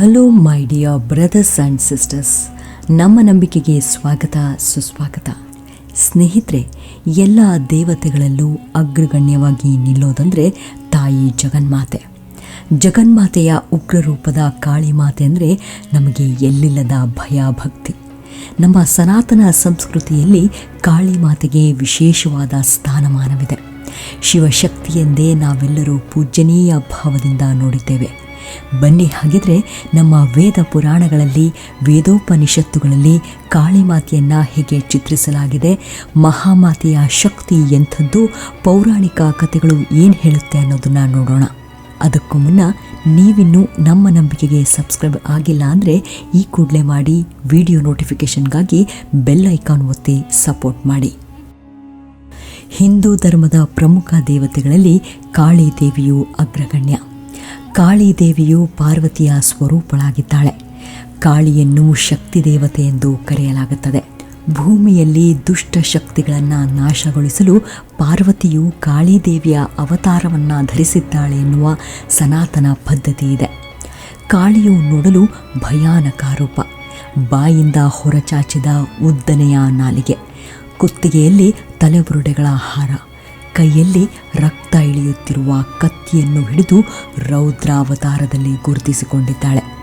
Hello my dear brothers and sisters ನಮ್ಮ ನಂಬಿಕೆಗೆ ಸ್ವಾಗತ, ಸುಸ್ವಾಗತ. ಸ್ನೇಹಿತರೆ, ಎಲ್ಲ ದೇವತೆಗಳಲ್ಲೂ ಅಗ್ರಗಣ್ಯವಾಗಿ ನಿಲ್ಲೋದಂದರೆ ತಾಯಿ ಜಗನ್ಮಾತೆ. ಜಗನ್ಮಾತೆಯ ಉಗ್ರ ರೂಪದ ಕಾಳಿ ಮಾತೆ ಅಂದರೆ ನಮಗೆ ಎಲ್ಲಿಲ್ಲದ ಭಯ ಭಕ್ತಿ ನಮ್ಮ ಸನಾತನ ಸಂಸ್ಕೃತಿಯಲ್ಲಿ ಕಾಳಿಮಾತೆಗೆ ವಿಶೇಷವಾದ ಸ್ಥಾನಮಾನವಿದೆ. ಶಿವಶಕ್ತಿಯೆಂದೇ ನಾವೆಲ್ಲರೂ ಪೂಜ್ಯನೀಯ ಭಾವದಿಂದ ನೋಡಿದ್ದೇವೆ. ಬನ್ನಿ, ಹಾಗಿದ್ರೆ ನಮ್ಮ ವೇದ ಪುರಾಣಗಳಲ್ಲಿ, ವೇದೋಪನಿಷತ್ತುಗಳಲ್ಲಿ ಕಾಳಿಮಾತೆಯನ್ನು ಹೇಗೆ ಚಿತ್ರಿಸಲಾಗಿದೆ, ಮಹಾಮಾತೆಯ ಶಕ್ತಿ ಎಂಥದ್ದು, ಪೌರಾಣಿಕ ಕಥೆಗಳು ಏನು ಹೇಳುತ್ತೆ ಅನ್ನೋದನ್ನು ನೋಡೋಣ. ಅದಕ್ಕೂ ಮುನ್ನ ನೀವಿನ್ನೂ ನಮ್ಮ ನಂಬಿಕೆಗೆ ಸಬ್ಸ್ಕ್ರೈಬ್ ಆಗಿಲ್ಲ ಅಂದರೆ ಈ ಕೂಡಲೇ ಮಾಡಿ ವಿಡಿಯೋ ನೋಟಿಫಿಕೇಷನ್ಗಾಗಿ ಬೆಲ್ ಐಕಾನ್ ಒತ್ತಿ ಸಪೋರ್ಟ್ ಮಾಡಿ. ಹಿಂದೂ ಧರ್ಮದ ಪ್ರಮುಖ ದೇವತೆಗಳಲ್ಲಿ ಕಾಳಿ ದೇವಿಯು ಅಗ್ರಗಣ್ಯ. ಕಾಳಿ ದೇವಿಯು ಪಾರ್ವತಿಯ ಸ್ವರೂಪಳಾಗಿದ್ದಾಳೆ. ಕಾಳಿಯನ್ನು ಶಕ್ತಿ ದೇವತೆ ಎಂದು ಕರೆಯಲಾಗುತ್ತದೆ. ಭೂಮಿಯಲ್ಲಿ ದುಷ್ಟ ಶಕ್ತಿಗಳನ್ನು ನಾಶಗೊಳಿಸಲು ಪಾರ್ವತಿಯು ಕಾಳಿದೇವಿಯ ಅವತಾರವನ್ನು ಧರಿಸಿದ್ದಾಳೆ ಎನ್ನುವ ಸನಾತನ ಪದ್ಧತಿ ಇದೆ. ಕಾಳಿಯು ನೋಡಲು ಭಯಾನಕ ರೂಪ. ಬಾಯಿಂದ ಹೊರಚಾಚಿದ ಉದ್ದನೆಯ ನಾಲಿಗೆ. ಕುತ್ತಿಗೆಯಲ್ಲಿ ತಲೆಬುರುಡೆಗಳ ಹಾರ. ಕೈಯಲ್ಲಿ ರಕ್ತ ಇಳಿಯುತ್ತಿರುವ ಕತ್ತಿಯನ್ನು ಹಿಡಿದು ರೌದ್ರಾವತಾರದಲ್ಲಿ ಗುರುತಿಸಿಕೊಂಡಿದ್ದಾಳೆ.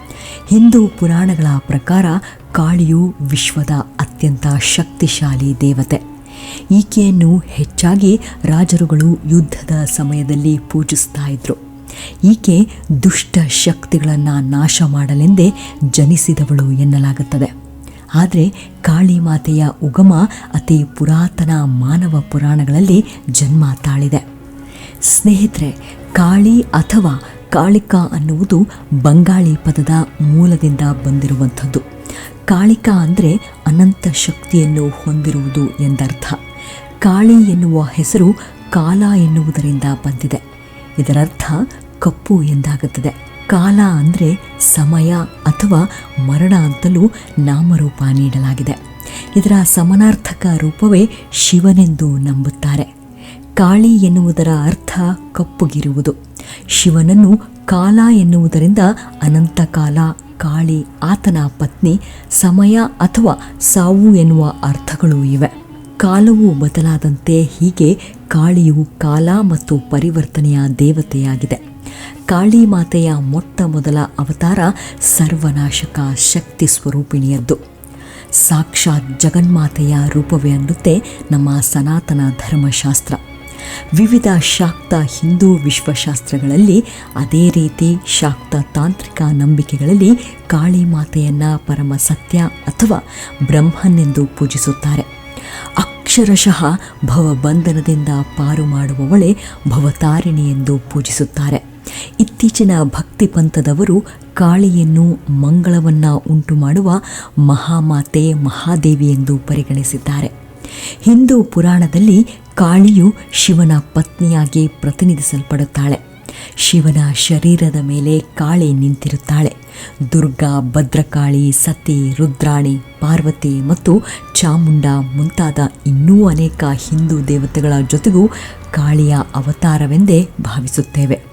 ಹಿಂದೂ ಪುರಾಣಗಳ ಪ್ರಕಾರ ಕಾಳಿಯು ವಿಶ್ವದ ಅತ್ಯಂತ ಶಕ್ತಿಶಾಲಿ ದೇವತೆ. ಈಕೆಯನ್ನು ಹೆಚ್ಚಾಗಿ ರಾಜರುಗಳು ಯುದ್ಧದ ಸಮಯದಲ್ಲಿ ಪೂಜಿಸ್ತಾ ಇದ್ರು. ಈಕೆ ದುಷ್ಟ ಶಕ್ತಿಗಳನ್ನು ನಾಶ ಮಾಡಲೆಂದೇ ಜನಿಸಿದವಳು ಎನ್ನಲಾಗುತ್ತದೆ. ಆದರೆ ಕಾಳಿ ಮಾತೆಯ ಉಗಮ ಅತಿ ಪುರಾತನ ಮಾನವ ಪುರಾಣಗಳಲ್ಲಿ ಜನ್ಮ ತಾಳಿದೆ. ಸ್ನೇಹಿತರೆ, ಕಾಳಿ ಅಥವಾ ಕಾಳಿಕಾ ಅನ್ನುವುದು ಬಂಗಾಳಿ ಪದದ ಮೂಲದಿಂದ ಬಂದಿರುವಂಥದ್ದು. ಕಾಳಿಕಾ ಅಂದರೆ ಅನಂತ ಶಕ್ತಿಯನ್ನು ಹೊಂದಿರುವುದು ಎಂದರ್ಥ. ಕಾಳಿ ಎನ್ನುವ ಹೆಸರು ಕಾಲ ಎನ್ನುವುದರಿಂದ ಬಂದಿದೆ. ಇದರರ್ಥ ಕಪ್ಪು ಎಂದಾಗುತ್ತದೆ. ಕಾಲ ಅಂದರೆ ಸಮಯ ಅಥವಾ ಮರಣ ಅಂತಲೂ ನಾಮರೂಪ ನೀಡಲಾಗಿದೆ. ಇದರ ಸಮನಾರ್ಥಕ ರೂಪವೇ ಶಿವನೆಂದು ನಂಬುತ್ತಾರೆ. ಕಾಳಿ ಎನ್ನುವುದರ ಅರ್ಥ ಕಪ್ಪುಗಿರುವುದು. ಶಿವನನ್ನು ಕಾಲ ಎನ್ನುವುದರಿಂದ ಅನಂತ ಕಾಲ, ಕಾಳಿ, ಆತನ ಪತ್ನಿ, ಸಮಯ ಅಥವಾ ಸಾವು ಎನ್ನುವ ಅರ್ಥಗಳೂ ಇವೆ. ಕಾಲವು ಬದಲಾದಂತೆ ಹೀಗೆ ಕಾಳಿಯು ಕಾಲ ಮತ್ತು ಪರಿವರ್ತನೆಯ ದೇವತೆಯಾಗಿದೆ. ಕಾಳಿ ಮಾತೆಯ ಮೊಟ್ಟ ಮೊದಲ ಅವತಾರ ಸರ್ವನಾಶಕ ಶಕ್ತಿ ಸ್ವರೂಪಿಣಿಯದ್ದು. ಸಾಕ್ಷಾತ್ ಜಗನ್ಮಾತೆಯ ರೂಪವೇ ಅನ್ನುತ್ತೆ ನಮ್ಮ ಸನಾತನ ಧರ್ಮಶಾಸ್ತ್ರ. ವಿವಿಧ ಶಾಕ್ತ ಹಿಂದೂ ವಿಶ್ವಶಾಸ್ತ್ರಗಳಲ್ಲಿ ಅದೇ ರೀತಿ ಶಾಕ್ತ ತಾಂತ್ರಿಕ ನಂಬಿಕೆಗಳಲ್ಲಿ ಕಾಳಿ ಮಾತೆಯನ್ನು ಪರಮ ಸತ್ಯ ಅಥವಾ ಬ್ರಹ್ಮನೆಂದು ಪೂಜಿಸುತ್ತಾರೆ. ಅಕ್ಷರಶಃ ಭವಬಂಧನದಿಂದ ಪಾರು ಮಾಡುವವಳೆ ಭವತಾರಿಣಿ ಎಂದು ಪೂಜಿಸುತ್ತಾರೆ. ಇತ್ತೀಚಿನ ಭಕ್ತಿ ಪಂಥದವರು ಕಾಳಿಯನ್ನು ಮಂಗಳವನ್ನ ಉಂಟು ಮಾಡುವ ಮಹಾಮಾತೆ ಮಹಾದೇವಿ ಎಂದು ಪರಿಗಣಿಸಿದ್ದಾರೆ. ಹಿಂದೂ ಪುರಾಣದಲ್ಲಿ ಕಾಳಿಯು ಶಿವನ ಪತ್ನಿಯಾಗಿ ಪ್ರತಿನಿಧಿಸಲ್ಪಡುತ್ತಾಳೆ. ಶಿವನ ಶರೀರದ ಮೇಲೆ ಕಾಳಿ ನಿಂತಿರುತ್ತಾಳೆ. ದುರ್ಗಾ, ಭದ್ರಕಾಳಿ, ಸತಿ, ರುದ್ರಾಣಿ, ಪಾರ್ವತಿ ಮತ್ತು ಚಾಮುಂಡ ಮುಂತಾದ ಇನ್ನೂ ಅನೇಕ ಹಿಂದೂ ದೇವತೆಗಳ ಜೊತೆಗೂ ಕಾಳಿಯ ಅವತಾರವೆಂದೇ ಭಾವಿಸುತ್ತೇವೆ.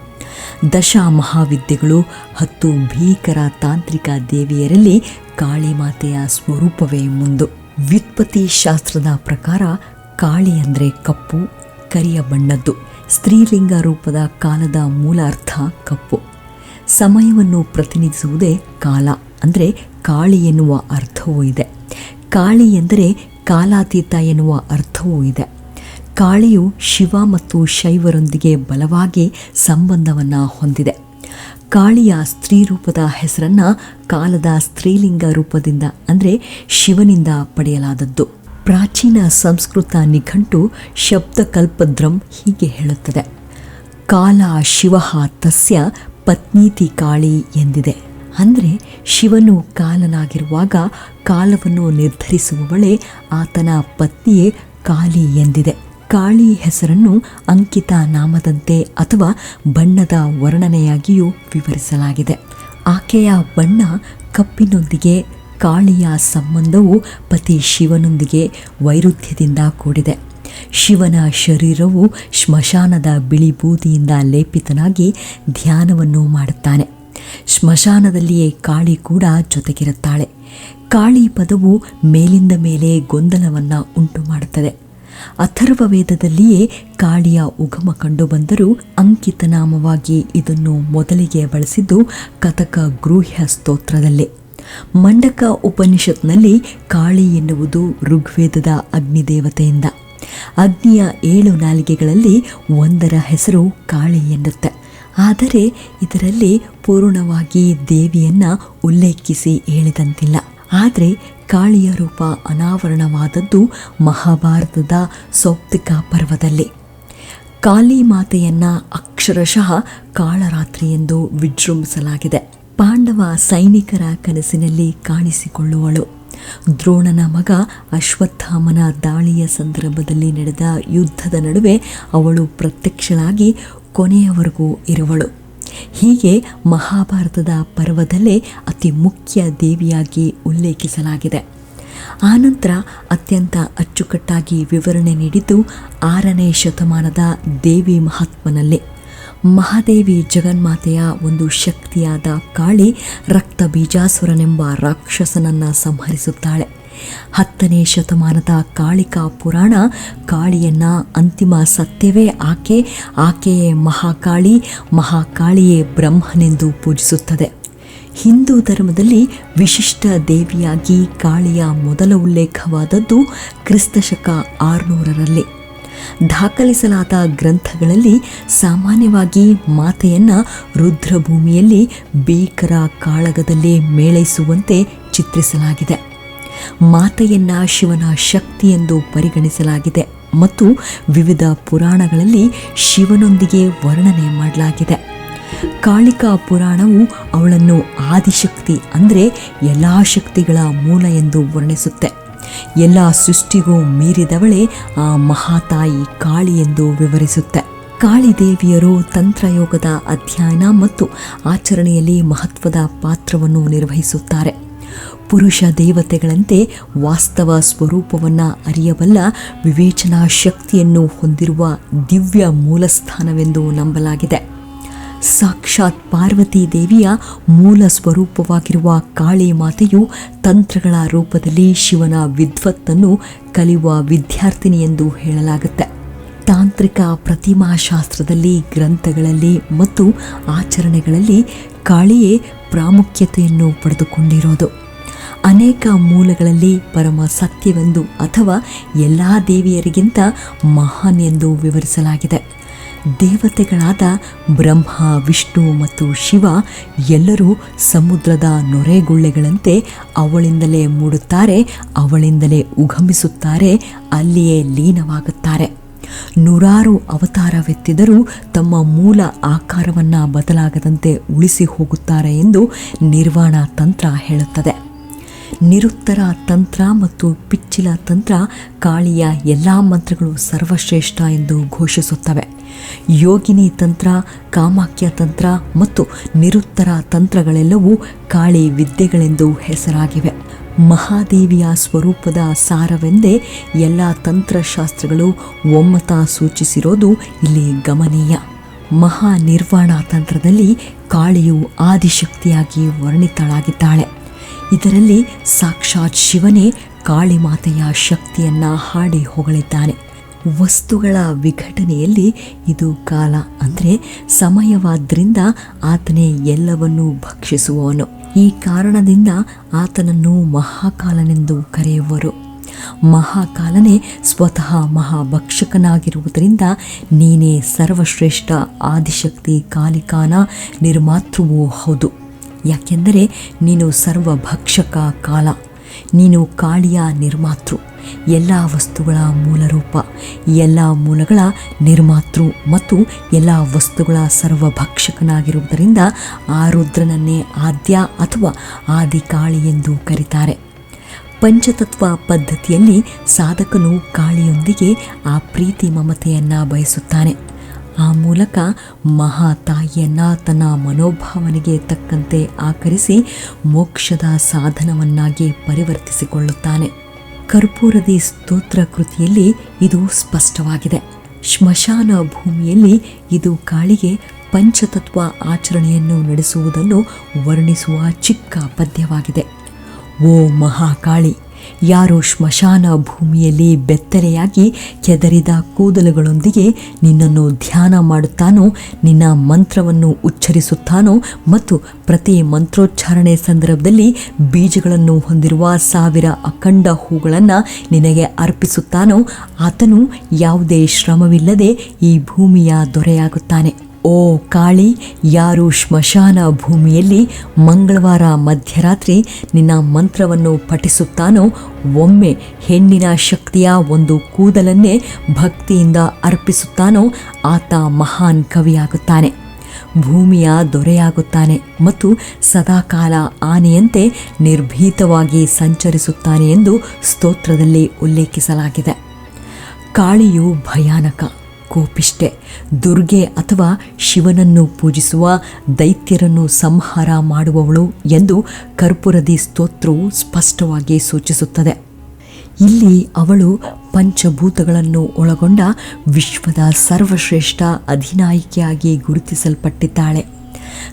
ದಶ ಮಹಾವಿದ್ಯೆಗಳು ಹತ್ತು ಭೀಕರ ತಾಂತ್ರಿಕ ದೇವಿಯರಲ್ಲಿ ಕಾಳಿ ಮಾತೆಯ ಸ್ವರೂಪವೇ ಮುಂದು. ವ್ಯುತ್ಪತ್ತಿ ಶಾಸ್ತ್ರದ ಪ್ರಕಾರ ಕಾಳಿ ಅಂದರೆ ಕಪ್ಪು, ಕರಿಯ ಬಣ್ಣದ್ದು. ಸ್ತ್ರೀಲಿಂಗ ರೂಪದ ಕಾಲದ ಮೂಲ ಅರ್ಥ ಕಪ್ಪು. ಸಮಯವನ್ನು ಪ್ರತಿನಿಧಿಸುವುದೇ ಕಾಲ ಅಂದರೆ ಕಾಳಿ ಎನ್ನುವ ಅರ್ಥವೂ ಇದೆ. ಕಾಳಿ ಎಂದರೆ ಕಾಲಾತೀತ ಎನ್ನುವ ಅರ್ಥವೂ ಇದೆ. ಕಾಳಿಯು ಶಿವ ಮತ್ತು ಶೈವರೊಂದಿಗೆ ಬಲವಾಗಿ ಸಂಬಂಧವನ್ನು ಹೊಂದಿದೆ. ಕಾಳಿಯ ಸ್ತ್ರೀ ರೂಪದ ಹೆಸರನ್ನು ಕಾಲದ ಸ್ತ್ರೀಲಿಂಗ ರೂಪದಿಂದ ಅಂದರೆ ಶಿವನಿಂದ ಪಡೆಯಲಾದದ್ದು. ಪ್ರಾಚೀನ ಸಂಸ್ಕೃತ ನಿಘಂಟು ಶಬ್ದಕಲ್ಪದ್ರಂ ಹೀಗೆ ಹೇಳುತ್ತದೆ. ಕಾಲ ಶಿವ ತಸ್ಯ ಪತ್ನೀತಿ ಕಾಳಿ ಎಂದಿದೆ. ಅಂದರೆ ಶಿವನು ಕಾಲನಾಗಿರುವಾಗ ಕಾಲವನ್ನು ನಿರ್ಧರಿಸುವವಳೇ ಆತನ ಪತ್ನಿಯೇ ಕಾಳಿ ಎಂದಿದೆ. ಕಾಳಿ ಹೆಸರನ್ನು ಅಂಕಿತ ನಾಮದಂತೆ ಅಥವಾ ಬಣ್ಣದ ವರ್ಣನೆಯಾಗಿಯೂ ವಿವರಿಸಲಾಗಿದೆ. ಆಕೆಯ ಬಣ್ಣ ಕಪ್ಪಿನೊಂದಿಗೆ ಕಾಳಿಯ ಸಂಬಂಧವು ಪತಿ ಶಿವನೊಂದಿಗೆ ವೈರುಧ್ಯದಿಂದ ಕೂಡಿದೆ. ಶಿವನ ಶರೀರವು ಸ್ಮಶಾನದ ಬಿಳಿ ಬೂದಿಯಿಂದ ಲೇಪಿತನಾಗಿ ಧ್ಯಾನವನ್ನು ಮಾಡುತ್ತಾನೆ. ಸ್ಮಶಾನದಲ್ಲಿಯೇ ಕಾಳಿ ಕೂಡ ಜೊತೆಗಿರುತ್ತಾಳೆ. ಕಾಳಿ ಪದವು ಮೇಲಿಂದ ಮೇಲೆ ಗೊಂದಲವನ್ನು ಉಂಟು ಮಾಡುತ್ತದೆ ಅಥರ್ವ ವೇದದಲ್ಲಿಯೇ ಕಾಳಿಯ ಉಗಮ ಕಂಡುಬಂದರೂ ಅಂಕಿತನಾಮವಾಗಿ ಇದನ್ನು ಮೊದಲಿಗೆ ಬಳಸಿದ್ದು ಕಥಕ ಗೃಹ್ಯ ಸ್ತೋತ್ರದಲ್ಲೇ. ಮಂಡಕ ಉಪನಿಷತ್ನಲ್ಲಿ ಕಾಳಿ ಎನ್ನುವುದು ಋಗ್ವೇದದ ಅಗ್ನಿದೇವತೆಯಿಂದ. ಅಗ್ನಿಯ ಏಳು ನಾಲಿಗೆಗಳಲ್ಲಿ ಒಂದರ ಹೆಸರು ಕಾಳಿ ಎನ್ನುತ್ತೆ. ಆದರೆ ಇದರಲ್ಲಿ ಪೂರ್ಣವಾಗಿ ದೇವಿಯನ್ನ ಉಲ್ಲೇಖಿಸಿ ಹೇಳಿದಂತಿಲ್ಲ. ಆದರೆ ಕಾಳಿಯ ರೂಪ ಅನಾವರಣವಾದದ್ದು ಮಹಾಭಾರತದ ಸೌಪ್ತಿಕ ಪರ್ವದಲ್ಲಿ. ಕಾಳಿ ಮಾತೆಯನ್ನ ಅಕ್ಷರಶಃ ಕಾಳರಾತ್ರಿ ಎಂದು ವಿಜೃಂಭಿಸಲಾಗಿದೆ. ಪಾಂಡವ ಸೈನಿಕರ ಕನಸಿನಲ್ಲಿ ಕಾಣಿಸಿಕೊಳ್ಳುವಳು. ದ್ರೋಣನ ಮಗ ಅಶ್ವತ್ಥಾಮನ ದಾಳಿಯ ಸಂದರ್ಭದಲ್ಲಿ ನಡೆದ ಯುದ್ಧದ ನಡುವೆ ಅವಳು ಪ್ರತ್ಯಕ್ಷಳಾಗಿ ಕೊನೆಯವರೆಗೂ ಇರುವಳು. ಹೀಗೆ ಮಹಾಭಾರತದ ಪರ್ವದಲ್ಲೇ ಅತಿ ಮುಖ್ಯ ದೇವಿಯಾಗಿ ಉಲ್ಲೇಖಿಸಲಾಗಿದೆ. ಆನಂತರ ಅತ್ಯಂತ ಅಚ್ಚುಕಟ್ಟಾಗಿ ವಿವರಣೆ ನೀಡಿದ್ದು ಆರನೇ ಶತಮಾನದ ದೇವಿ ಮಹಾತ್ಮನಲ್ಲಿ. ಮಹಾದೇವಿ ಜಗನ್ಮಾತೆಯ ಒಂದು ಶಕ್ತಿಯಾದ ಕಾಳಿ ರಕ್ತ ಬೀಜಾಸುರನೆಂಬ ರಾಕ್ಷಸನನ್ನು ಸಂಹರಿಸುತ್ತಾಳೆ. ಹತ್ತನೇ ಶತಮಾನದ ಕಾಳಿಕಾ ಪುರಾಣ ಕಾಳಿಯನ್ನ ಅಂತಿಮ ಸತ್ಯವೇ ಆಕೆ. ಆಕೆಯೇ ಮಹಾಕಾಳಿ, ಮಹಾಕಾಳಿಯೇ ಬ್ರಹ್ಮನೆಂದು ಪೂಜಿಸುತ್ತದೆ. ಹಿಂದೂ ಧರ್ಮದಲ್ಲಿ ವಿಶಿಷ್ಟ ದೇವಿಯಾಗಿ ಕಾಳಿಯ ಮೊದಲ ಉಲ್ಲೇಖವಾದದ್ದು ಕ್ರಿಸ್ತಶಕ ಆರುನೂರರಲ್ಲಿ. ದಾಖಲಿಸಲಾದ ಗ್ರಂಥಗಳಲ್ಲಿ ಸಾಮಾನ್ಯವಾಗಿ ಮಾತೆಯನ್ನ ರುದ್ರಭೂಮಿಯಲ್ಲಿ ಭೀಕರ ಕಾಳಗದಲ್ಲಿ ಮೇಳೈಸುವಂತೆ ಚಿತ್ರಿಸಲಾಗಿದೆ. ಮಾತೆಯನ್ನ ಶಿವನ ಶಕ್ತಿ ಎಂದು ಪರಿಗಣಿಸಲಾಗಿದೆ ಮತ್ತು ವಿವಿಧ ಪುರಾಣಗಳಲ್ಲಿ ಶಿವನೊಂದಿಗೆ ವರ್ಣನೆ ಮಾಡಲಾಗಿದೆ. ಕಾಳಿಕಾ ಪುರಾಣವು ಅವಳನ್ನು ಆದಿಶಕ್ತಿ ಅಂದರೆ ಎಲ್ಲ ಶಕ್ತಿಗಳ ಮೂಲ ಎಂದು ವರ್ಣಿಸುತ್ತೆ. ಎಲ್ಲ ಸೃಷ್ಟಿಗೂ ಮೀರಿದವಳೇ ಆ ಮಹಾತಾಯಿ ಕಾಳಿ ಎಂದು ವಿವರಿಸುತ್ತೆ. ಕಾಳಿದೇವಿಯರು ತಂತ್ರಯೋಗದ ಅಧ್ಯಯನ ಮತ್ತು ಆಚರಣೆಯಲ್ಲಿ ಮಹತ್ವದ ಪಾತ್ರವನ್ನು ನಿರ್ವಹಿಸುತ್ತಾರೆ. ಪುರುಷ ದೇವತೆಗಳಂತೆ ವಾಸ್ತವ ಸ್ವರೂಪವನ್ನು ಅರಿಯಬಲ್ಲ ವಿವೇಚನಾ ಶಕ್ತಿಯನ್ನು ಹೊಂದಿರುವ ದಿವ್ಯ ಮೂಲಸ್ಥಾನವೆಂದು ನಂಬಲಾಗಿದೆ. ಸಾಕ್ಷಾತ್ ಪಾರ್ವತಿ ದೇವಿಯ ಮೂಲ ಸ್ವರೂಪವಾಗಿರುವ ಕಾಳಿ ಮಾತೆಯು ತಂತ್ರಗಳ ರೂಪದಲ್ಲಿ ಶಿವನ ವಿದ್ವತ್ತನ್ನು ಕಲಿಯುವ ವಿದ್ಯಾರ್ಥಿನಿ ಎಂದು ಹೇಳಲಾಗುತ್ತೆ. ತಾಂತ್ರಿಕ ಪ್ರತಿಮಾಶಾಸ್ತ್ರದಲ್ಲಿ, ಗ್ರಂಥಗಳಲ್ಲಿ ಮತ್ತು ಆಚರಣೆಗಳಲ್ಲಿ ಕಾಳಿಯೇ ಪ್ರಾಮುಖ್ಯತೆಯನ್ನು ಪಡೆದುಕೊಂಡಿರೋದು. ಅನೇಕ ಮೂಲಗಳಲ್ಲಿ ಪರಮ ಸತ್ಯವೆಂದು ಅಥವಾ ಎಲ್ಲ ದೇವಿಯರಿಗಿಂತ ಮಹಾನ್ ಎಂದು ವಿವರಿಸಲಾಗಿದೆ. ದೇವತೆಗಳಾದ ಬ್ರಹ್ಮ, ವಿಷ್ಣು ಮತ್ತು ಶಿವ ಎಲ್ಲರೂ ಸಮುದ್ರದ ನೊರೆಗುಳ್ಳೆಗಳಂತೆ ಅವಳಿಂದಲೇ ಮೂಡುತ್ತಾರೆ, ಅವಳಿಂದಲೇ ಉಗಮಿಸುತ್ತಾರೆ, ಅಲ್ಲಿಯೇ ಲೀನವಾಗುತ್ತಾರೆ. ನೂರಾರು ಅವತಾರವೆತ್ತಿದರೂ ತಮ್ಮ ಮೂಲ ಆಕಾರವನ್ನು ಬದಲಾಗದಂತೆ ಉಳಿಸಿ ಹೋಗುತ್ತಾರೆ ಎಂದು ನಿರ್ವಾಣ ತಂತ್ರ ಹೇಳುತ್ತದೆ. ನಿರುತ್ತರ ತಂತ್ರ ಮತ್ತು ಪಿಚ್ಚಿಲ ತಂತ್ರ ಕಾಳಿಯ ಎಲ್ಲ ಮಂತ್ರಗಳು ಸರ್ವಶ್ರೇಷ್ಠ ಎಂದು ಘೋಷಿಸುತ್ತವೆ. ಯೋಗಿನಿ ತಂತ್ರ, ಕಾಮಾಖ್ಯ ತಂತ್ರ ಮತ್ತು ನಿರುತ್ತರ ತಂತ್ರಗಳೆಲ್ಲವೂ ಕಾಳಿ ವಿದ್ಯೆಗಳೆಂದು ಹೆಸರಾಗಿವೆ. ಮಹಾದೇವಿಯ ಸ್ವರೂಪದ ಸಾರವೆಂದೇ ಎಲ್ಲ ತಂತ್ರಶಾಸ್ತ್ರಗಳು ಒಮ್ಮತ ಸೂಚಿಸಿರೋದು ಇಲ್ಲಿ ಗಮನೀಯ. ಮಹಾ ನಿರ್ವಾಣ ತಂತ್ರದಲ್ಲಿ ಕಾಳಿಯು ಆದಿಶಕ್ತಿಯಾಗಿ ವರ್ಣಿತಳಾಗಿದ್ದಾಳೆ. ಇದರಲ್ಲಿ ಸಾಕ್ಷಾತ್ ಶಿವನೇ ಕಾಳಿಮಾತೆಯ ಶಕ್ತಿಯನ್ನ ಹಾಡಿ ಹೊಗಳಿದ್ದಾನೆ. ವಸ್ತುಗಳ ವಿಘಟನೆಯಲ್ಲಿ ಇದು ಕಾಲ ಅಂದರೆ ಸಮಯವಾದ್ರಿಂದ ಆತನೇ ಎಲ್ಲವನ್ನೂ ಭಕ್ಷಿಸುವವನು. ಈ ಕಾರಣದಿಂದ ಆತನನ್ನು ಮಹಾಕಾಲನೆಂದು ಕರೆಯುವರು. ಮಹಾಕಾಲನೇ ಸ್ವತಃ ಮಹಾಭಕ್ಷಕನಾಗಿರುವುದರಿಂದ ನೀನೇ ಸರ್ವಶ್ರೇಷ್ಠ ಆದಿಶಕ್ತಿ ಕಾಲಿಕಾನ ನಿರ್ಮಾತೃವೂ ಹೌದು. ಯಾಕೆಂದರೆ ನೀನು ಸರ್ವಭಕ್ಷಕ ಕಾಲ, ನೀನು ಕಾಳಿಯ ನಿರ್ಮಾತೃ, ಎಲ್ಲ ವಸ್ತುಗಳ ಮೂಲರೂಪ, ಎಲ್ಲ ಮೂಲಗಳ ನಿರ್ಮಾತೃ ಮತ್ತು ಎಲ್ಲ ವಸ್ತುಗಳ ಸರ್ವಭಕ್ಷಕನಾಗಿರುವುದರಿಂದ ಆ ರುದ್ರನನ್ನೇ ಆದ್ಯ ಅಥವಾ ಆದಿಕಾಳಿ ಎಂದು ಕರೀತಾರೆ. ಪಂಚತತ್ವ ಪದ್ಧತಿಯಲ್ಲಿ ಸಾಧಕನು ಕಾಳಿಯೊಂದಿಗೆ ಆ ಪ್ರೀತಿ ಮಮತೆಯನ್ನು ಬಯಸುತ್ತಾನೆ. ಆ ಮೂಲಕ ಮಹಾತಾಯಿಯನ್ನ ತನ್ನ ಮನೋಭಾವನೆಗೆ ತಕ್ಕಂತೆ ಆಕರಿಸಿ ಮೋಕ್ಷದ ಸಾಧನವನ್ನಾಗಿ ಪರಿವರ್ತಿಸಿಕೊಳ್ಳುತ್ತಾನೆ. ಕರ್ಪೂರದಿ ಸ್ತೋತ್ರ ಕೃತಿಯಲ್ಲಿ ಇದು ಸ್ಪಷ್ಟವಾಗಿದೆ. ಶ್ಮಶಾನ ಭೂಮಿಯಲ್ಲಿ ಇದು ಕಾಳಿಗೆ ಪಂಚತತ್ವ ಆಚರಣೆಯನ್ನು ನಡೆಸುವುದನ್ನು ವರ್ಣಿಸುವ ಚಿಕ್ಕ ಪದ್ಯವಾಗಿದೆ. ಓ ಮಹಾಕಾಳಿ ಯಾರೋ ಶ್ಮಶಾನ ಭೂಮಿಯಲ್ಲಿ ಬೆತ್ತಲೆಯಾಗಿ ಕೆದರಿದ ಕೂದಲುಗಳೊಂದಿಗೆ ನಿನ್ನನ್ನು ಧ್ಯಾನ ಮಾಡುತ್ತಾನೋ, ನಿನ್ನ ಮಂತ್ರವನ್ನು ಉಚ್ಚರಿಸುತ್ತಾನೋ ಮತ್ತು ಪ್ರತಿ ಮಂತ್ರೋಚ್ಚಾರಣೆ ಸಂದರ್ಭದಲ್ಲಿ ಬೀಜಗಳನ್ನು ಹೊಂದಿರುವ ಸಾವಿರ ಅಖಂಡ ಹೂಗಳನ್ನು ನಿನಗೆ ಅರ್ಪಿಸುತ್ತಾನೋ, ಆತನು ಯಾವುದೇ ಶ್ರಮವಿಲ್ಲದೆ ಈ ಭೂಮಿಯ ದೊರೆಯಾಗುತ್ತಾನೆ. ಓ ಕಾಳಿ, ಯಾರು ಸ್ಮಶಾನ ಭೂಮಿಯಲ್ಲಿ ಮಂಗಳವಾರ ಮಧ್ಯರಾತ್ರಿ ನಿನ್ನ ಮಂತ್ರವನ್ನು ಪಠಿಸುತ್ತಾನೋ, ಒಮ್ಮೆ ಹೆಣ್ಣಿನ ಶಕ್ತಿಯ ಒಂದು ಕೂದಲನ್ನೇ ಭಕ್ತಿಯಿಂದ ಅರ್ಪಿಸುತ್ತಾನೋ, ಆತ ಮಹಾನ್ ಕವಿಯಾಗುತ್ತಾನೆ. ಭೂಮಿಯ ದೊರೆಯಾಗುತ್ತಾನೆ ಮತ್ತು ಸದಾಕಾಲ ಆನೆಯಂತೆ ನಿರ್ಭೀತವಾಗಿ ಸಂಚರಿಸುತ್ತಾನೆ ಎಂದು ಸ್ತೋತ್ರದಲ್ಲಿ ಉಲ್ಲೇಖಿಸಲಾಗಿದೆ. ಕಾಳಿಯು ಭಯಾನಕ. ಕೋಪಿಷ್ಟೆ. ದುರ್ಗೆ ಅಥವಾ ಶಿವನನ್ನು ಪೂಜಿಸುವ ದೈತ್ಯರನ್ನು ಸಂಹಾರ ಮಾಡುವವಳು ಎಂದು ಕರ್ಪುರದಿ ಸ್ತೋತ್ರವು ಸ್ಪಷ್ಟವಾಗಿ ಸೂಚಿಸುತ್ತದೆ. ಇಲ್ಲಿ ಅವಳು ಪಂಚಭೂತಗಳನ್ನು ಒಳಗೊಂಡ ವಿಶ್ವದ ಸರ್ವಶ್ರೇಷ್ಠ ಅಧಿನಾಯಕಿಯಾಗಿ ಗುರುತಿಸಲ್ಪಟ್ಟಿದ್ದಾಳೆ.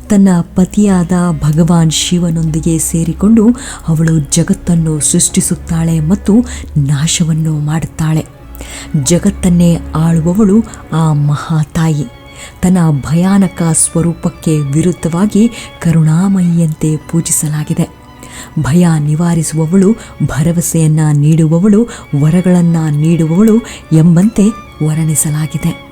ತನ್ನ ಪತಿಯಾದ ಭಗವಾನ್ ಶಿವನೊಂದಿಗೆ ಸೇರಿಕೊಂಡು ಅವಳು ಜಗತ್ತನ್ನು ಸೃಷ್ಟಿಸುತ್ತಾಳೆ ಮತ್ತು ನಾಶವನ್ನು ಮಾಡುತ್ತಾಳೆ. ಜಗತ್ತನ್ನೇ ಆಳುವವಳು ಆ ಮಹಾತಾಯಿ. ತನ್ನ ಭಯಾನಕ ಸ್ವರೂಪಕ್ಕೆ ವಿರುದ್ಧವಾಗಿ ಕರುಣಾಮಯಿಯಂತೆ ಪೂಜಿಸಲಾಗಿದೆ. ಭಯ ನಿವಾರಿಸುವವಳು, ಭರವಸೆಯನ್ನು ನೀಡುವವಳು, ವರಗಳನ್ನು ನೀಡುವವಳು ಎಂಬಂತೆ ವರ್ಣಿಸಲಾಗಿದೆ.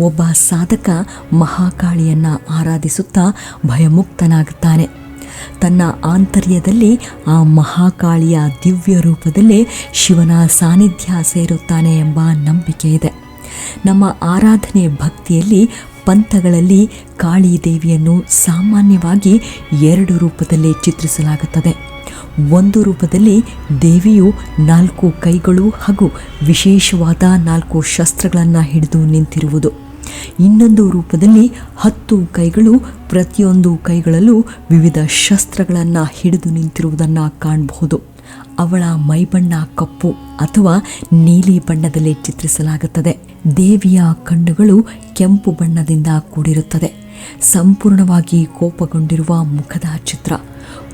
ಒಬ್ಬ ಸಾಧಕ ಮಹಾಕಾಳಿಯನ್ನು ಆರಾಧಿಸುತ್ತಾ ಭಯಮುಕ್ತನಾಗುತ್ತಾನೆ. ತನ್ನ ಆಂತರ್ಯದಲ್ಲಿ ಆ ಮಹಾಕಾಳಿಯ ದಿವ್ಯ ರೂಪದಲ್ಲೇ ಶಿವನ ಸಾನ್ನಿಧ್ಯ ಸೇರುತ್ತಾನೆ ಎಂಬ ನಂಬಿಕೆ ಇದೆ. ನಮ್ಮ ಆರಾಧನೆ ಭಕ್ತಿಯಲ್ಲಿ ಪಂಥಗಳಲ್ಲಿ ಕಾಳಿ ದೇವಿಯನ್ನು ಸಾಮಾನ್ಯವಾಗಿ ಎರಡು ರೂಪದಲ್ಲಿ ಚಿತ್ರಿಸಲಾಗುತ್ತದೆ. ಒಂದು ರೂಪದಲ್ಲಿ ದೇವಿಯು ನಾಲ್ಕು ಕೈಗಳು ಹಾಗೂ ವಿಶೇಷವಾದ ನಾಲ್ಕು ಶಸ್ತ್ರಗಳನ್ನು ಹಿಡಿದು ನಿಂತಿರುವುದು. ಇನ್ನೊಂದು ರೂಪದಲ್ಲಿ ಹತ್ತು ಕೈಗಳು ಪ್ರತಿಯೊಂದು ಕೈಗಳಲ್ಲೂ ವಿವಿಧ ಶಸ್ತ್ರಗಳನ್ನು ಹಿಡಿದು ನಿಂತಿರುವುದನ್ನು ಕಾಣಬಹುದು. ಅವಳ ಮೈಬಣ್ಣ ಕಪ್ಪು ಅಥವಾ ನೀಲಿ ಬಣ್ಣದಲ್ಲಿ ಚಿತ್ರಿಸಲಾಗುತ್ತದೆ. ದೇವಿಯ ಕಣ್ಣುಗಳು ಕೆಂಪು ಬಣ್ಣದಿಂದ ಕೂಡಿರುತ್ತದೆ. ಸಂಪೂರ್ಣವಾಗಿ ಕೋಪಗೊಂಡಿರುವ ಮುಖದ ಚಿತ್ರ.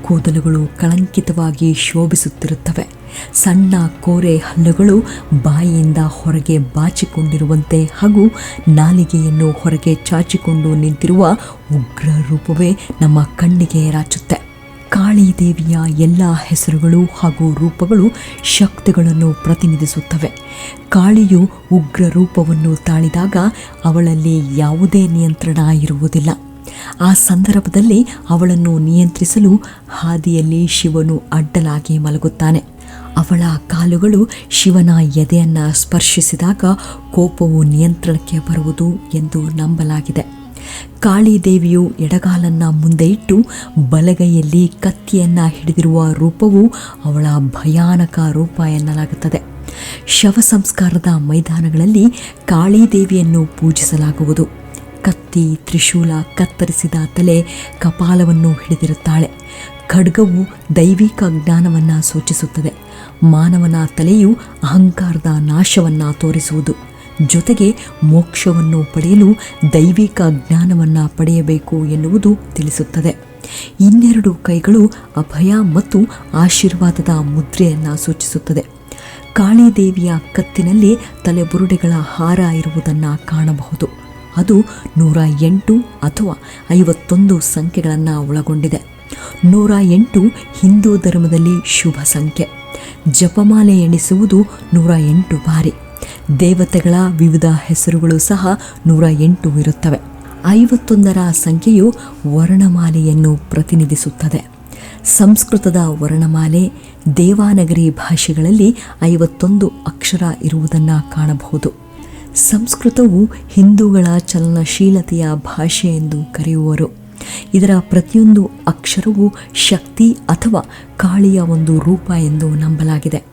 ಕೂದಲುಗಳು ಕಳಂಕಿತವಾಗಿ ಶೋಭಿಸುತ್ತಿರುತ್ತವೆ. ಸಣ್ಣ ಕೋರೆ ಹಲ್ಲುಗಳು ಬಾಯಿಯಿಂದ ಹೊರಗೆ ಬಾಚಿಕೊಂಡಿರುವಂತೆ ಹಾಗೂ ನಾಲಿಗೆಯನ್ನು ಹೊರಗೆ ಚಾಚಿಕೊಂಡು ನಿಂತಿರುವ ಉಗ್ರ ರೂಪವೇ ನಮ್ಮ ಕಣ್ಣಿಗೆ ರಾಚುತ್ತೆ. ಕಾಳಿ ದೇವಿಯ ಎಲ್ಲ ಹೆಸರುಗಳು ಹಾಗೂ ರೂಪಗಳು ಶಕ್ತಿಗಳನ್ನು ಪ್ರತಿನಿಧಿಸುತ್ತವೆ. ಕಾಳಿಯು ಉಗ್ರ ರೂಪವನ್ನು ತಾಳಿದಾಗ ಅವಳಲ್ಲಿ ಯಾವುದೇ ನಿಯಂತ್ರಣ ಇರುವುದಿಲ್ಲ. ಆ ಸಂದರ್ಭದಲ್ಲಿ ಅವಳನ್ನು ನಿಯಂತ್ರಿಸಲು ಹಾದಿಯಲ್ಲಿ ಶಿವನು ಅಡ್ಡಲಾಗಿ ಮಲಗುತ್ತಾನೆ. ಅವಳ ಕಾಲುಗಳು ಶಿವನ ಎದೆಯನ್ನು ಸ್ಪರ್ಶಿಸಿದಾಗ ಕೋಪವು ನಿಯಂತ್ರಣಕ್ಕೆ ಬರುವುದು ಎಂದು ನಂಬಲಾಗಿದೆ. ಕಾಳಿದೇವಿಯು ಎಡಗಾಲನ್ನು ಮುಂದೆ ಇಟ್ಟು ಬಲಗೈಯಲ್ಲಿ ಕತ್ತಿಯನ್ನು ಹಿಡಿದಿರುವ ರೂಪವು ಅವಳ ಭಯಾನಕ ರೂಪ ಎನ್ನಲಾಗುತ್ತದೆ. ಶವ ಸಂಸ್ಕಾರದ ಮೈದಾನಗಳಲ್ಲಿ ಕಾಳಿದೇವಿಯನ್ನು ಪೂಜಿಸಲಾಗುವುದು. ಕತ್ತಿ ತ್ರಿಶೂಲ ಕತ್ತರಿಸಿದ ತಲೆ ಕಪಾಲವನ್ನು ಹಿಡಿದಿರುತ್ತಾಳೆ. ಖಡ್ಗವು ದೈವಿಕ ಜ್ಞಾನವನ್ನು ಸೂಚಿಸುತ್ತದೆ. ಮಾನವನ ತಲೆಯು ಅಹಂಕಾರದ ನಾಶವನ್ನು ತೋರಿಸುವುದು. ಜೊತೆಗೆ ಮೋಕ್ಷವನ್ನು ಪಡೆಯಲು ದೈವಿಕ ಜ್ಞಾನವನ್ನು ಪಡೆಯಬೇಕು ಎನ್ನುವುದು ತಿಳಿಸುತ್ತದೆ. ಇನ್ನೆರಡು ಕೈಗಳು ಅಭಯ ಮತ್ತು ಆಶೀರ್ವಾದದ ಮುದ್ರೆಯನ್ನು ಸೂಚಿಸುತ್ತದೆ. ಕಾಳಿದೇವಿಯ ಕತ್ತಿನಲ್ಲಿ ತಲೆಬುರುಡೆಗಳ ಹಾರ ಇರುವುದನ್ನು ಕಾಣಬಹುದು. ಅದು ನೂರ ಎಂಟು ಅಥವಾ ಐವತ್ತೊಂದು ಸಂಖ್ಯೆಗಳನ್ನು ಒಳಗೊಂಡಿದೆ. ನೂರ ಎಂಟು ಹಿಂದೂ ಧರ್ಮದಲ್ಲಿ ಶುಭ ಸಂಖ್ಯೆ. ಜಪಮಾಲೆ ಎಣಿಸುವುದು ನೂರ ಎಂಟು ಬಾರಿ. ದೇವತೆಗಳ ವಿವಿಧ ಹೆಸರುಗಳು ಸಹ ನೂರ ಎಂಟು ಇರುತ್ತವೆ. ಐವತ್ತೊಂದರ ಸಂಖ್ಯೆಯು ವರ್ಣಮಾಲೆಯನ್ನು ಪ್ರತಿನಿಧಿಸುತ್ತದೆ. ಸಂಸ್ಕೃತದ ವರ್ಣಮಾಲೆ ದೇವಾನಗರಿ ಭಾಷೆಗಳಲ್ಲಿ ಐವತ್ತೊಂದು ಅಕ್ಷರ ಇರುವುದನ್ನು ಕಾಣಬಹುದು. ಸಂಸ್ಕೃತವು ಹಿಂದೂಗಳ ಚಲನಶೀಲತೆಯ ಭಾಷೆ ಎಂದು ಕರೆಯುವರು. ಇದರ ಪ್ರತಿಯೊಂದು ಅಕ್ಷರವು ಶಕ್ತಿ ಅಥವಾ ಕಾಳಿಯ ಒಂದು ರೂಪ ಎಂದು ನಂಬಲಾಗಿದೆ.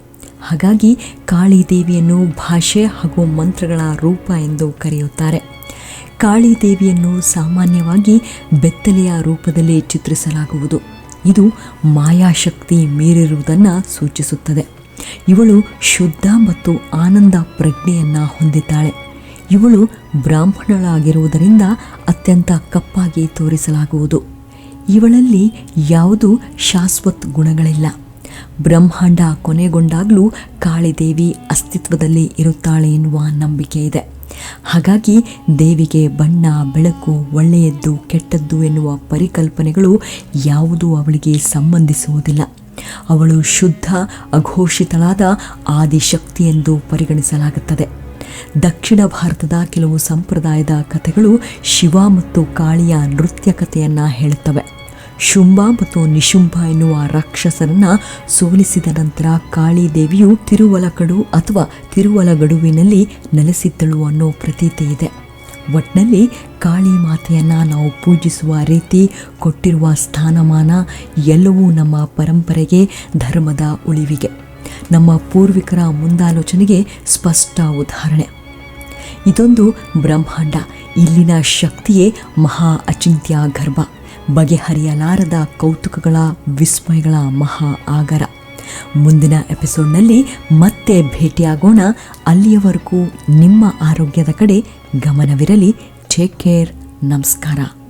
ಹಾಗಾಗಿ ಕಾಳಿ ದೇವಿಯನ್ನು ಭಾಷೆ ಹಾಗೂ ಮಂತ್ರಗಳ ರೂಪ ಎಂದು ಕರೆಯುತ್ತಾರೆ. ಕಾಳಿ ದೇವಿಯನ್ನು ಸಾಮಾನ್ಯವಾಗಿ ಬೆತ್ತಲೆಯ ರೂಪದಲ್ಲಿ ಚಿತ್ರಿಸಲಾಗುವುದು. ಇದು ಮಾಯಾಶಕ್ತಿ ಮೀರಿರುವುದನ್ನು ಸೂಚಿಸುತ್ತದೆ. ಇವಳು ಶುದ್ಧ ಮತ್ತು ಆನಂದ ಪ್ರಜ್ಞೆಯನ್ನು ಹೊಂದಿದ್ದಾಳೆ. ಇವಳು ಬ್ರಾಹ್ಮಣಳಾಗಿರುವುದರಿಂದ ಅತ್ಯಂತ ಕಪ್ಪಾಗಿ ತೋರಿಸಲಾಗುವುದು. ಇವಳಲ್ಲಿ ಯಾವುದೂ ಶಾಶ್ವತ್ ಗುಣಗಳಿಲ್ಲ. ಬ್ರಹ್ಮಾಂಡ ಕೊನೆಗೊಂಡಾಗಲೂ ಕಾಳಿದೇವಿ ಅಸ್ತಿತ್ವದಲ್ಲಿ ಇರುತ್ತಾಳೆ ಎನ್ನುವ ನಂಬಿಕೆ ಇದೆ. ಹಾಗಾಗಿ ದೇವಿಗೆ ಬಣ್ಣ, ಬೆಳಕು, ಒಳ್ಳೆಯದ್ದು, ಕೆಟ್ಟದ್ದು ಎನ್ನುವ ಪರಿಕಲ್ಪನೆಗಳು ಯಾವುದೂ ಅವಳಿಗೆ ಸಂಬಂಧಿಸುವುದಿಲ್ಲ. ಅವಳು ಶುದ್ಧ, ಅಘೋಷಿತಳಾದ ಆದಿಶಕ್ತಿ ಎಂದು ಪರಿಗಣಿಸಲಾಗುತ್ತದೆ. ದಕ್ಷಿಣ ಭಾರತದ ಕೆಲವು ಸಂಪ್ರದಾಯದ ಕಥೆಗಳು ಶಿವ ಮತ್ತು ಕಾಳಿಯ ನೃತ್ಯ ಕಥೆಯನ್ನು ಹೇಳುತ್ತವೆ. ಶುಂಭ ಮತ್ತು ನಿಶುಂಭ ಎನ್ನುವ ರಾಕ್ಷಸರನ್ನ ಸೋಲಿಸಿದ ನಂತರ ಕಾಳಿ ದೇವಿಯು ತಿರುವಲಕಡು ಅಥವಾ ತಿರುವಲಗಡುವಿನಲ್ಲಿ ನೆಲೆಸಿದ್ದಳು ಅನ್ನೋ ಪ್ರತೀತಿ ಇದೆ. ಒಟ್ನಲ್ಲಿ ಕಾಳಿ ಮಾತೆಯನ್ನು ನಾವು ಪೂಜಿಸುವ ರೀತಿ ಕೊಟ್ಟಿರುವ ಸ್ಥಾನಮಾನ ಎಲ್ಲವೂ ನಮ್ಮ ಪರಂಪರೆಗೆ ಧರ್ಮದ ಉಳಿವಿಗೆ. ನಮ್ಮ ಪೂರ್ವಿಕರ ಮುಂದಾಲೋಚನೆಗೆ ಸ್ಪಷ್ಟ ಉದಾಹರಣೆ. ಇದೊಂದು ಬ್ರಹ್ಮಾಂಡ, ಇಲ್ಲಿನ ಶಕ್ತಿಯೇ ಮಹಾ ಅಚಿಂತ್ಯ ಗರ್ಭ, ಬಗೆಹರಿಯಲಾರದ ಕೌತುಕಗಳ ವಿಸ್ಮಯಗಳ ಮಹಾ ಆಗರ. ಮುಂದಿನ ಎಪಿಸೋಡ್ನಲ್ಲಿ ಮತ್ತೆ ಭೇಟಿಯಾಗೋಣ, ಅಲ್ಲಿಯವರೆಗೂ ನಿಮ್ಮ ಆರೋಗ್ಯದ ಕಡೆ ಗಮನವಿರಲಿ. ಟೇಕ್ ಕೇರ್ ನಮಸ್ಕಾರ.